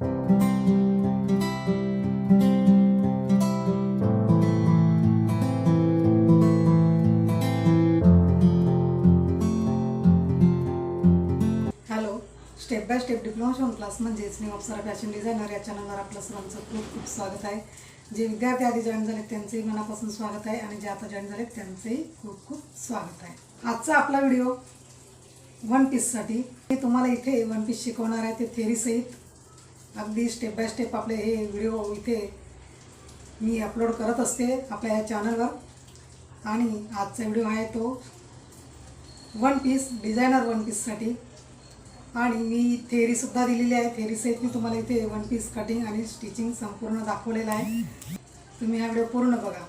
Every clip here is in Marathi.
Hello step by step diploma शिवण क्लास म्हणजेच मी अप्सरा फॅशन डिझायनर या चॅनलवर आपलं सर्वांचं खूप खूप स्वागत आहे. जे विद्यार्थी आधी जॉईन झालेत त्यांचंही मनापासून स्वागत आहे आणि जे आता जॉईन झालेत त्यांचंही खूप खूप स्वागत आहे. आजचा आपला व्हिडिओ वन पीससाठी मी तुम्हाला इथे वन पीस शिकवणार आहे ते थेरीसहित अगदी स्टेप बाय स्टेप आपले हे व्हिडिओ इथे मी अपलोड करत असते आपल्या या चॅनलवर आणि आजचा व्हिडिओ आहे तो वन पीस डिझायनर वन पीससाठी आणि मी थेअरीसुद्धा दिलेली आहे. थेअरीसहित मी तुम्हाला इथे वन पीस कटिंग आणि स्टिचिंग संपूर्ण दाखवलेलं आहे. तुम्ही हा व्हिडिओ पूर्ण बघा.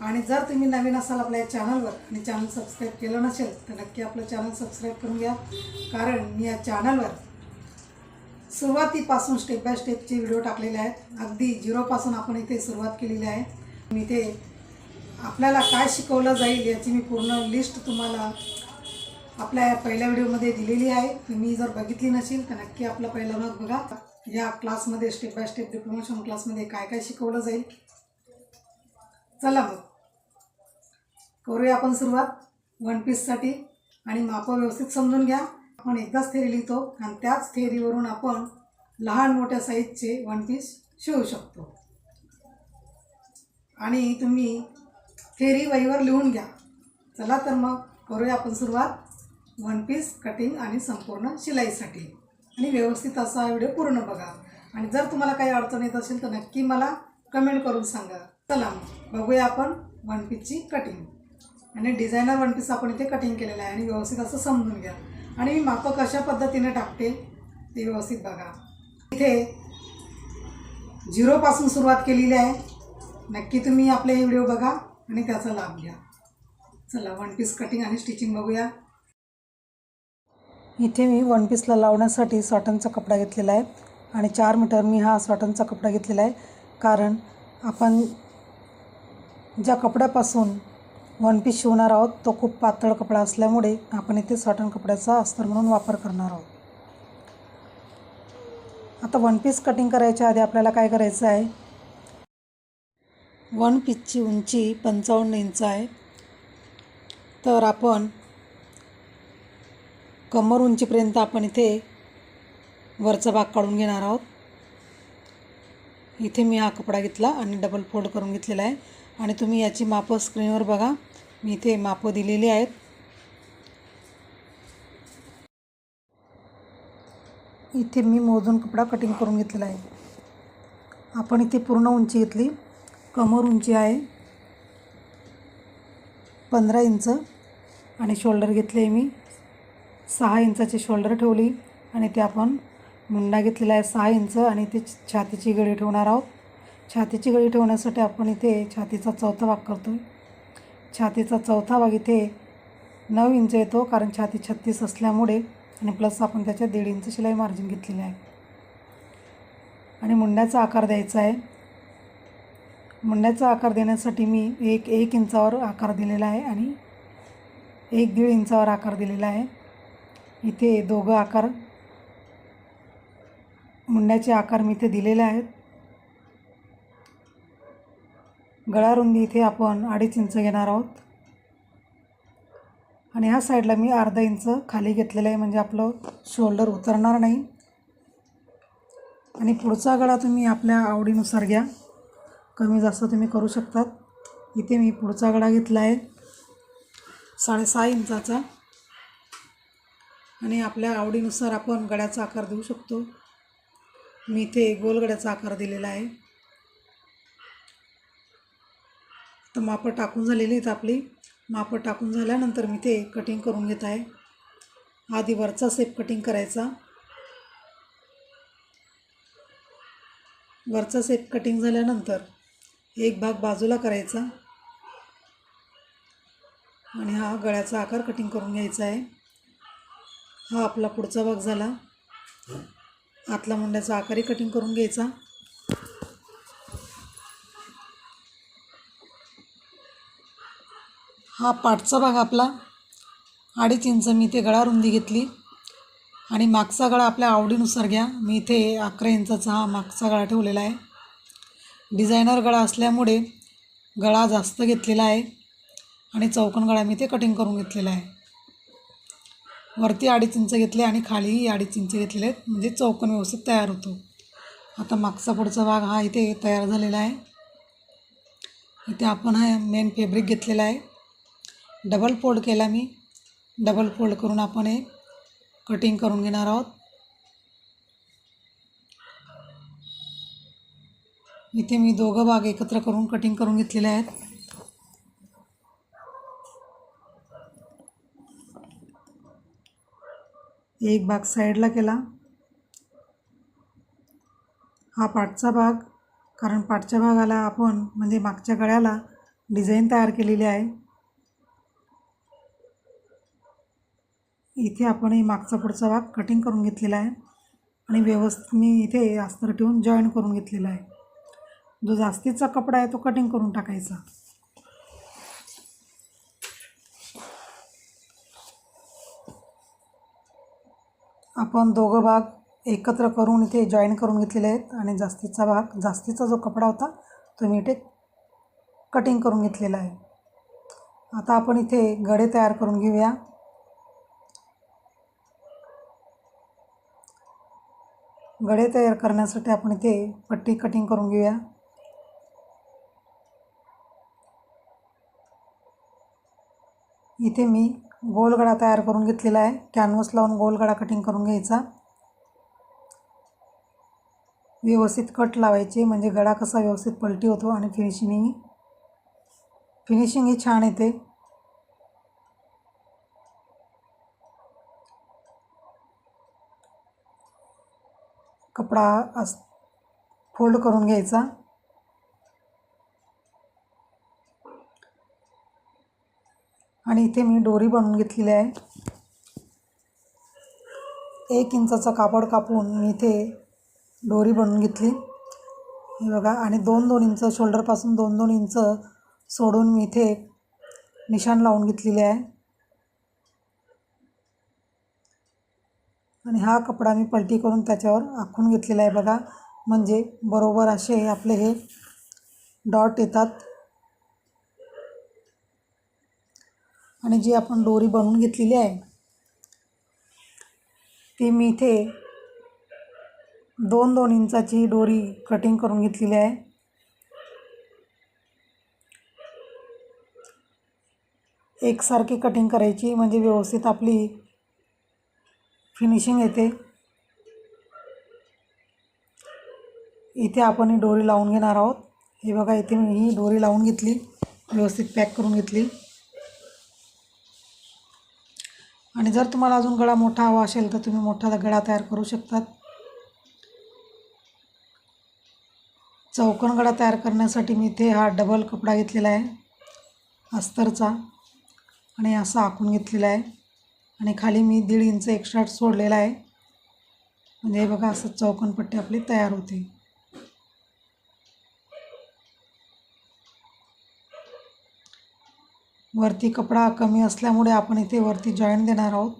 आणि जर तुम्ही नवीन असाल आपल्या या चॅनलवर आणि चॅनल सबस्क्राईब केलं नसेल तर नक्की आपलं चॅनल सबस्क्राईब करून घ्या. कारण मी या चॅनलवर सुरुवातीपासून स्टेप बाय स्टेपचे व्हिडिओ टाकलेले आहेत. अगदी झिरोपासून आपण इथे सुरुवात केलेली आहे. मी इथे आपल्याला काय शिकवलं जाईल याची मी पूर्ण लिस्ट तुम्हाला आपल्या या पहिल्या व्हिडिओमध्ये दिलेली आहे. तुम्ही जर बघितली नसेल तर नक्की आपला पहिला भाग बघा. या क्लासमध्ये स्टेप बाय स्टेप डिप्लोमेशन क्लासमध्ये काय काय शिकवलं जाईल. चला मग. करूया आपण सुरुवात. वन पीससाठी आणि मापं व्यवस्थित समजून घ्या. आपण एकदाच थेरी लिहितो आणि त्याच थेरीवरून आपण लहान मोठ्या साईजचे वन पीस शिवू शकतो. आणि तुम्ही थेरी वहीवर लिहून घ्या. चला तर मग करूया आपण सुरुवात. वन पीस कटिंग आणि संपूर्ण शिलाईसाठी. आणि व्यवस्थित असा हा व्हिडिओ पूर्ण बघा. आणि जर तुम्हाला काही अडचण येत असेल तर नक्की मला कमेंट करून सांगा. चला मग बघूया आपण वन पीसची कटिंग. आणि डिझायनर वन पीस आपण इथे कटिंग केलेलं आहे. आणि व्यवस्थित असं समजून घ्या. आणि मी मापं कशा पद्धतीने टाकते ते व्यवस्थित बघा. इथे झिरोपासून सुरुवात केलेली आहे. नक्की तुम्ही आपले हे व्हिडिओ बघा आणि त्याचा लाभ घ्या. चला वन पीस कटिंग आणि स्टिचिंग बघूया. इथे मी वन पीसला लावण्यासाठी सॉटनचा कपडा घेतलेला आहे आणि चार मीटर मी हा सॉटनचा कपडा घेतलेला आहे. कारण आपण ज्या कपड्यापासून वन पीस शिवणार आहोत. तो खूप पातळ कपडा असल्यामुळे आपण इथे सॉटन कपड्याचा अस्तर म्हणून वापर करणार आहोत. आता वन पीस कटिंग करायच्या आधी आपल्याला काय करायचं आहे? वन पीसची उंची पंचावन्न इंच आहे. तर आपण कमर उंचीपर्यंत आपण इथे वरचा भाग काढून घेणार आहोत. इथे मी हा कपडा घेतला आणि डबल फोल्ड करून घेतलेला आहे. आणि तुम्ही याची मापं स्क्रीनवर बघा. मी इथे मापं दिलेली आहेत. इथे मी मोजून कपडा कटिंग करून घेतलेला आहे. आपण इथे पूर्ण उंची घेतली. कमर उंची आहे. पंधरा इंच आणि शोल्डर घेतले मी. सहा इंचाची शोल्डर ठेवली आणि ते आपण मुंडा घेतलेला आहे. सहा इंच आणि ते छातीची गळी ठेवणार आहोत. छातीची गळी ठेवण्यासाठी आपण इथे छातीचा चौथा भाग करतो आहे छातीचा चौथा भाग इथे नऊ इंच येतो कारण छाती छत्तीस असल्यामुळे आणि प्लस आपण त्याच्या दीड इंच शिलाई मार्जिन घेतलेली आहे. आणि मुंड्याचा आकार द्यायचा आहे. मुंड्याचा आकार देण्यासाठी मी एक एक इंचावर आकार दिलेला आहे आणि एक दीड इंचावर आकार दिलेला आहे. इथे दोघं आकार मुंड्याचे आकार मी इथे दिलेले आहेत. गळारुंदी इथे आपण अडीच इंच घेणार आहोत. आणि ह्या साईडला मी अर्धा इंच खाली घेतलेलं आहे म्हणजे आपलं शोल्डर उतरणार नाही. आणि पुढचा गळा तुम्ही आपल्या आवडीनुसार घ्या. कमी जास्त तुम्ही करू शकतात. इथे मी पुढचा गळा घेतला आहे. साडेसहा इंचाचा. आणि आपल्या आवडीनुसार आपण गळ्याचा आकार देऊ शकतो. मी इथे गोलगड्याचा आकार दिलेला आहे. तर मापं टाकून झालेली आहेत आपली. मापं टाकून झाल्यानंतर मी ते कटिंग करून घेत आहे. आधी वरचा सेप कटिंग करायचा. वरचा सेप कटिंग झाल्यानंतर एक भाग बाजूला करायचा. आणि हा गळ्याचा आकार कटिंग करून घ्यायचा आहे. हा आपला पुढचा भाग झाला. आतला मुंड्याचा आकारही कटिंग करून घ्यायचा. हा पाठचा भाग आपला. अडीच इंच मी ते गळा रुंदी घेतली. आणि मागचा गळा आपल्या आवडीनुसार घ्या. मी इथे अकरा इंचाचा हा मागचा गळा ठेवलेला आहे. डिझायनर गळा असल्यामुळे गळा जास्त घेतलेला आहे. आणि चौकन गळा मी ते कटिंग करून घेतलेला आहे. वरती अडीच इंच घेतले आणि खालीही अडीच इंच घेतलेले आहेत. म्हणजे चौकन व्यवस्थित तयार होतो. आता मागचा पुढचा भाग हा इथे तयार झालेला आहे. इथे आपण हा मेन फॅब्रिक घेतलेला आहे. डबल फोल्ड केला मी. डबल फोल्ड करून आपण हे कटिंग करून घेणार आहोत. इथे मी दोघं भाग एकत्र करून कटिंग करून घेतलेले आहेत. एक भाग साईडला केला. हा पाठचा भाग कारण पाठच्या भागाला आपण म्हणजे मागच्या गळ्याला डिझाईन तयार केलेली आहे. इथे आपण मागचा पुढचा भाग कटिंग करून घेतलेला आहे. आणि व्यवस्थित मी इथे अस्तर ठेवून जॉईन करून घेतलेला आहे. जो जास्तीचा कपडा आहे तो कटिंग करून टाकायचा. आपण दोघं भाग एकत्र करून इथे जॉईन करून घेतलेले आहेत. आणि जास्तीचा भाग जास्तीचा जो कपडा होता तो मी इथे कटिंग करून घेतलेला आहे. आता आपण इथे गडे तयार करून घेऊया. गडे तयार करण्यासाठी आपण इथे पट्टी कटिंग करून घेऊया. इथे मी गोलगडा तयार करून घेतलेला आहे. कॅनव्हस लावून गोलगडा कटिंग करून घ्यायचा. व्यवस्थित कट लावायचे म्हणजे गळा कसा व्यवस्थित पलटी होतो आणि फिनिशिंग फिनिशिंग ही छान येते. कपडा अस फोल्ड करून घ्यायचा. आणि इथे मी डोरी बनवून घेतलेली आहे. एक इंचाचा कापड कापून मी इथे डोरी बनवून घेतली. हे बघा आणि दोन दोन इंच शोल्डरपासून दोन दोन इंच सोडून मी इथे निशाण लावून घेतलेले आहे. आणि हा कपडा मी पलटी करून त्याच्यावर आखून घेतलेला आहे बघा. म्हणजे बरोबर असे आपले हे डॉट येतात. आणि जी आपण दोरी बनवून घेतलेली आहे ती मी इथे दोन दोन इंचाची दोरी कटिंग करून घेतलेली आहे. एकसारखी कटिंग करायची म्हणजे व्यवस्थित आपली फिनिशिंग येते. इथे आपण ही डोरी लावून घेणार आहोत. हे बघा इथे मी ही डोरी लावून घेतली. व्यवस्थित पॅक करून घेतली. आणि जर तुम्हाला अजून गळा मोठा हवा असेल तर तुम्ही मोठा गळा तयार करू शकतात. चौकन गळा तयार करण्यासाठी मी इथे हा डबल कपडा घेतलेला आहे. अस्तरचा. आणि असा आखून घेतलेला आहे. आणि खाली मी दीड इंच एक्स्ट्रा सोडलेला आहे. म्हणजे हे बघा असं चौकोनपट्टी आपली तयार होते. वरती कपडा कमी असल्यामुळे आपण इथे वरती जॉईंट देणार आहोत.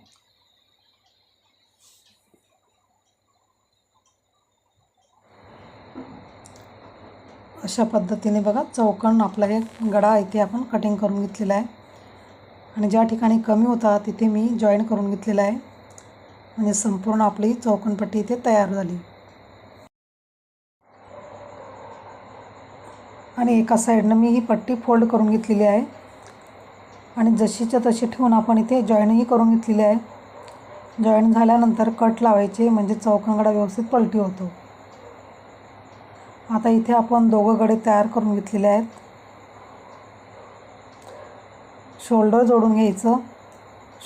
अशा पद्धतीने बघा चौकण आपला हे गडा इथे आपण कटिंग करून घेतलेला आहे. आणि ज्या ठिकाणी कमी होता तिथे मी जॉईन करून घेतलेला आहे. म्हणजे संपूर्ण आपली चौकणपट्टी इथे तयार झाली. आणि एका साईडनं मी ही पट्टी फोल्ड करून घेतलेली आहे. आणि जशीच्या तशी ठेवून आपण इथे जॉईनही करून घेतलेली आहे. जॉईन झाल्यानंतर कट लावायचे म्हणजे चौकणगडा व्यवस्थित पलटी होतो. आता इथे आपण दोघं गडे तयार करून घेतलेले आहेत. शोल्डर जोडून घ्यायचं.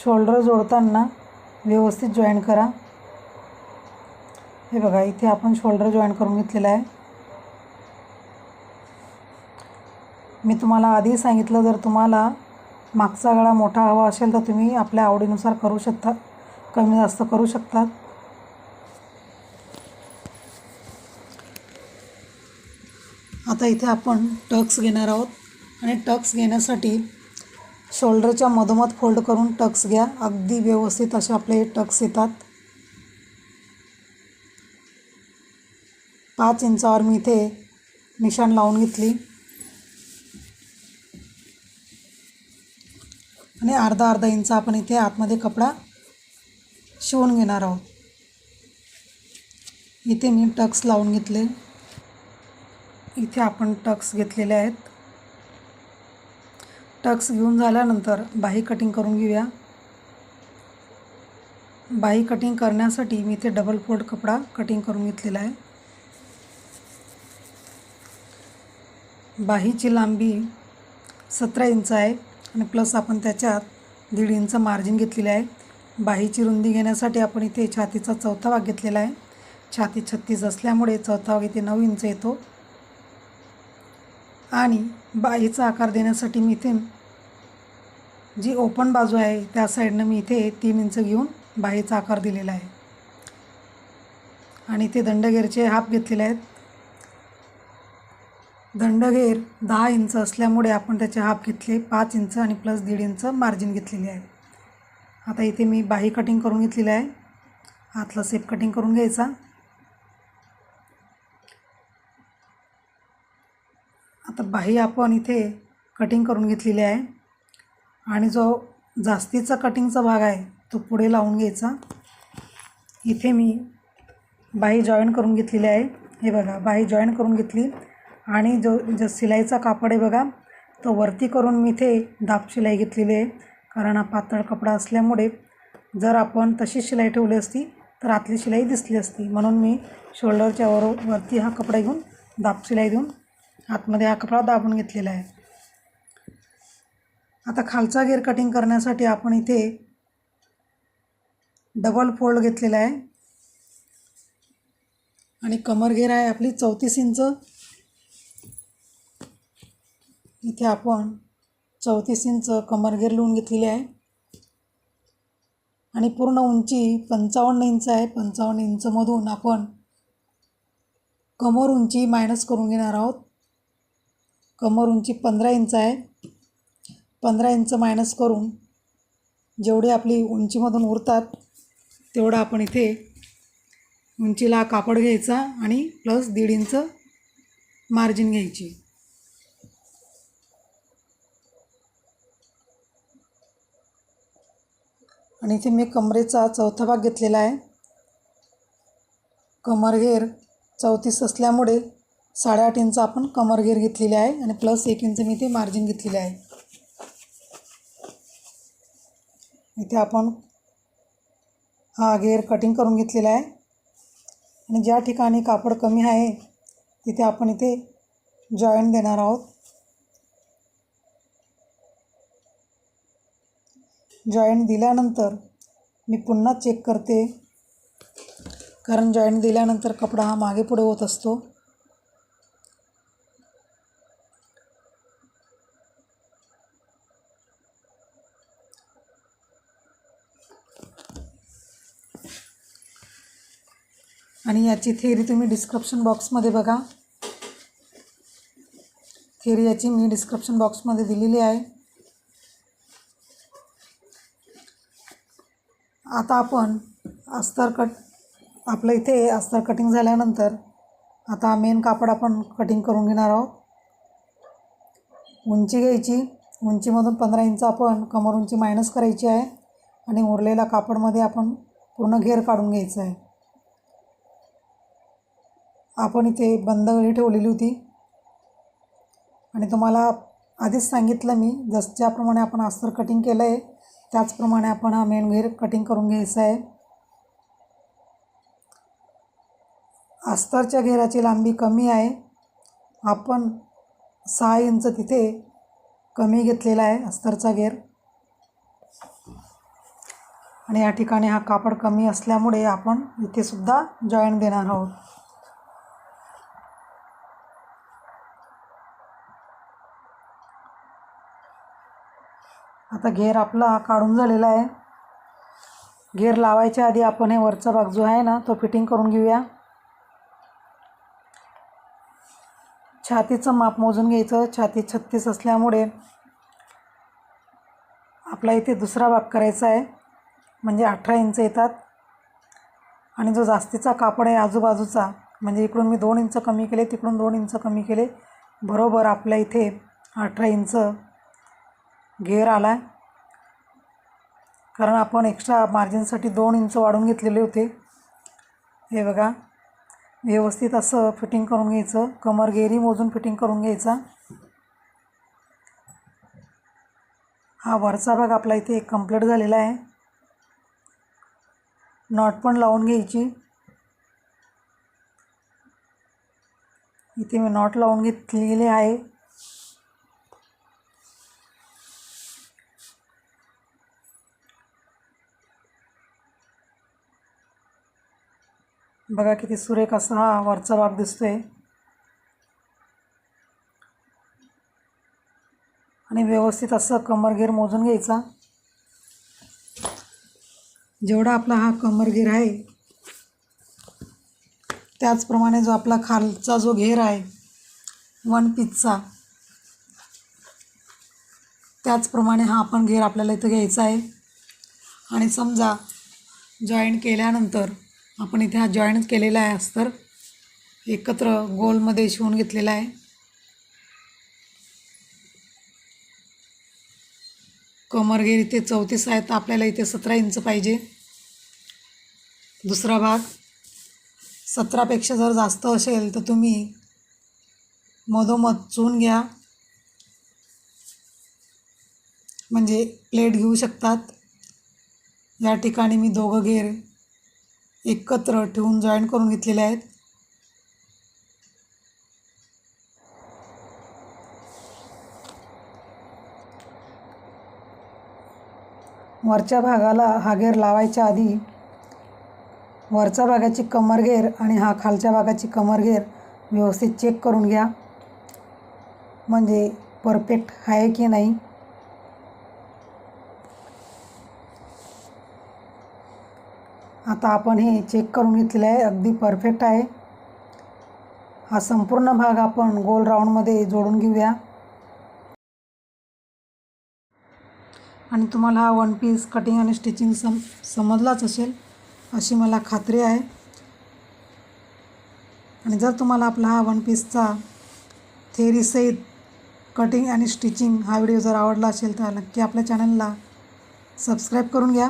शोल्डर जोडताना व्यवस्थित जॉईन करा. हे बघा इथे आपण शोल्डर जॉईन करून घेतलेलं आहे. मी तुम्हाला आधी सांगितलं जर तुम्हाला मागचा गळा मोठा हवा असेल तर तुम्ही आपल्या आवडीनुसार करू शकता कमी जास्त करू शकतात आता इथे आपण टक्स घेणार आहोत. आणि टक्स घेण्यासाठी शोल्डरच्या मधोमध फोल्ड करून टक्स घ्या. अगदी व्यवस्थित असे आपले टक्स येतात. पाच इंचावर मी इथे निशाण लावून घेतली. आणि अर्धा अर्धा इंच आपण इथे आतमध्ये कपडा शिवून घेणार आहोत. इथे मी टक्स लावून घेतले. इथे आपण टक्स घेतलेले आहेत. टक्स घेऊन झाल्यानंतर बाही कटिंग करून घेऊया. बाही कटिंग करण्यासाठी मी इथे डबल फोल्ड कपडा कटिंग करून घेतलेला आहे. बाहीची लांबी सतरा इंच आहे आणि प्लस आपण त्याच्यात दीड इंच मार्जिन घेतलेले आहे. बाहीची रुंदी घेण्यासाठी आपण इथे छातीचा चौथा भाग घेतलेला आहे. छाती छत्तीस असल्यामुळे चौथा भाग इथे नऊ इंच येतो. आणि बाहीचा आकार देण्यासाठी मी इथे जी ओपन बाजू आहे त्या साईडनं मी इथे तीन इंच घेऊन बाहीचा आकार दिलेला आहे. आणि इथे दंडगेरचे हाफ घेतलेले आहेत. दंडगेर दहा इंच असल्यामुळे आपण त्याचे हाफ घेतले पाच इंच आणि प्लस दीड इंच मार्जिन घेतलेली आहे. आता इथे मी बाही कटिंग करून घेतलेली आहे. आतला सेप कटिंग करून घ्यायचा. तर बाही आपण इथे कटिंग करून घेतलेली आहे. आणि जो जास्तीचा कटिंगचा भाग आहे तो पुढे लावून घ्यायचा. इथे मी बाही जॉईन करून घेतलेली आहे. हे बघा बाही जॉईन करून घेतली. आणि जो जो शिलाईचा कापड आहे बघा तो वरती करून मी इथे दाब शिलाई घेतलेली आहे. कारण हा पातळ कपडा असल्यामुळे जर आपण तशी शिलाई ठेवली असती तर आतली शिलाई दिसली असती. म्हणून मी शोल्डरच्या वर वरती हा कपडा घेऊन दाब शिलाई देऊन आतमध्ये हा कपडा दाबून घेतलेला आहे. आता खालचा गेअर कटिंग करण्यासाठी आपण इथे डबल फोल्ड घेतलेला आहे. आणि कमर घेर आहे आपली चौतीस इंच. इथे आपण चौतीस इंच कमर घेर लिहून घेतलेली आहे. आणि पूर्ण उंची पंचावन्न इंच आहे. पंचावन्न इंचमधून आपण कमर उंची मायनस करून घेणार आहोत. कमर उंची पंधरा इंच आहे. पंधरा इंच मायनस करून जेवढी आपली उंचीमधून उरतात तेवढं आपण इथे उंचीला कापड घ्यायचा आणि प्लस दीड इंच मार्जिन घ्यायची. आणि इथे मी कमरेचा चौथा भाग घेतलेला आहे. कमरघेर चौतीस असल्यामुळे साडेआठ इंच आपण कमरघेर घेतलेले आहे आणि प्लस एक इंच मी इथे मार्जिन घेतलेले आहे. इथे आपण हा घेर कटिंग करून घेतलेला आहे. आणि ज्या ठिकाणी कापड कमी आहे तिथे आपण इथे जॉईंट देणार आहोत. जॉईंट दिल्यानंतर मी पुन्हा चेक करते. कारण जॉईंट दिल्यानंतर कपडा हा मागे पुढे होत असतो. आणि याची थेरी तुम्ही डिस्क्रिप्शन बॉक्समध्ये बघा. थेरी याची मी डिस्क्रिप्शन बॉक्समध्ये दिलेली आहे. आता आपण अस्तर कट आपलं इथे अस्तर कटिंग झाल्यानंतर आता मेन कापड आपण कटिंग करून घेणार आहोत. उंची घ्यायची. उंचीमधून पंधरा इंच आपण कमर उंची मायनस करायची आहे. आणि उरलेल्या कापडमध्ये आपण पूर्ण घेर काढून घ्यायचं आहे. आपण इथे बंद गळी ठेवलेली होती. आणि तुम्हाला आधीच सांगितलं मी जस ज्याप्रमाणे आपण अस्तर कटिंग केलं आहे त्याचप्रमाणे आपण हा मेनघेर कटिंग करून घ्यायचा आहे. अस्तरच्या घेराची लांबी कमी आहे. आपण सहा इंच तिथे कमी घेतलेला आहे अस्तरचा घेर आणि या ठिकाणी हा कापड कमी असल्यामुळे आपण इथेसुद्धा जॉईंट देणार आहोत. आता घेर आपला काढून झालेला आहे. घेर लावायच्या आधी आपण हे वरचा भाग जो आहे ना तो फिटिंग करून घेऊया. छातीचं माप मोजून घ्यायचं. छाती छत्तीस असल्यामुळे आपला इथे दुसरा भाग करायचा आहे. म्हणजे अठरा इंच येतात. आणि जो जास्तीचा कापड आहे आजूबाजूचा म्हणजे इकडून मी दोन इंच कमी केले तिकडून दोन इंच कमी केले. बरोबर आपल्या इथे अठरा इंच घेर आला आहे कारण आपण एक्स्ट्रा मार्जिनसाठी दोन इंच वाढून घेतलेले होते. हे बघा. व्यवस्थित असं फिटिंग करून घ्यायचं. कमर घेरी मोजून फिटिंग करून घ्यायचा. हा वरचा भाग आपला इथे एक झालेला आहे. नॉट पण लावून घ्यायची. इथे मी नॉट लावून घेतलेले आहे. बघा किती सुरेख असा हा वरचा भाग दिसतोय. आणि व्यवस्थित असं कमरगेर मोजून घ्यायचा. जेवढा आपला हा कमरगेर आहे त्याचप्रमाणे जो आपला खालचा जो घेर आहे वन पीसचा त्याचप्रमाणे हा आपण घेर आपल्याला इथं घ्यायचा आहे. आणि समजा जॉईन केल्यानंतर आपण इथे हा जॉईंट केलेला आहे अस्तर. एकत्र गोलमध्ये शिवून घेतलेला आहे. कमरगेर इथे चौतीस आहे तर आपल्याला इथे सतरा इंच पाहिजे. दुसरा भाग. सतरापेक्षा जर जास्त असेल तर तुम्ही मधोमध चून घ्या. म्हणजे प्लेट घेऊ शकतात. या ठिकाणी मी दोघं घेर एकत्र ठेवून जॉईन करून घेतलेले आहेत. वरच्या भागाला हा घेर लावायच्या आधी वरच्या भागाची कमरगेर आणि हा खालच्या भागाची कमरगेर व्यवस्थित चेक करून घ्या. म्हणजे परफेक्ट आहे की नाही? आता आपण हे चेक करून घेतलेलं आहे. अगदी परफेक्ट आहे. हा संपूर्ण भाग आपण गोल राऊंडमध्ये जोडून घेऊया. आणि तुम्हाला हा वन पीस कटिंग आणि स्टिचिंग सम समजलाच असेल अशी मला खात्री आहे. आणि जर तुम्हाला आपला हा वन पीसचा थेरीसहित कटिंग आणि स्टिचिंग हा व्हिडिओ जर आवडला असेल तर नक्की आपल्या चॅनलला सबस्क्राईब करून घ्या.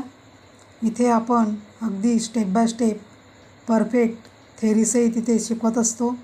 इथे आपण अगदी स्टेप बाय स्टेप परफेक्ट थेरीसही तिथे शिकवत असतो.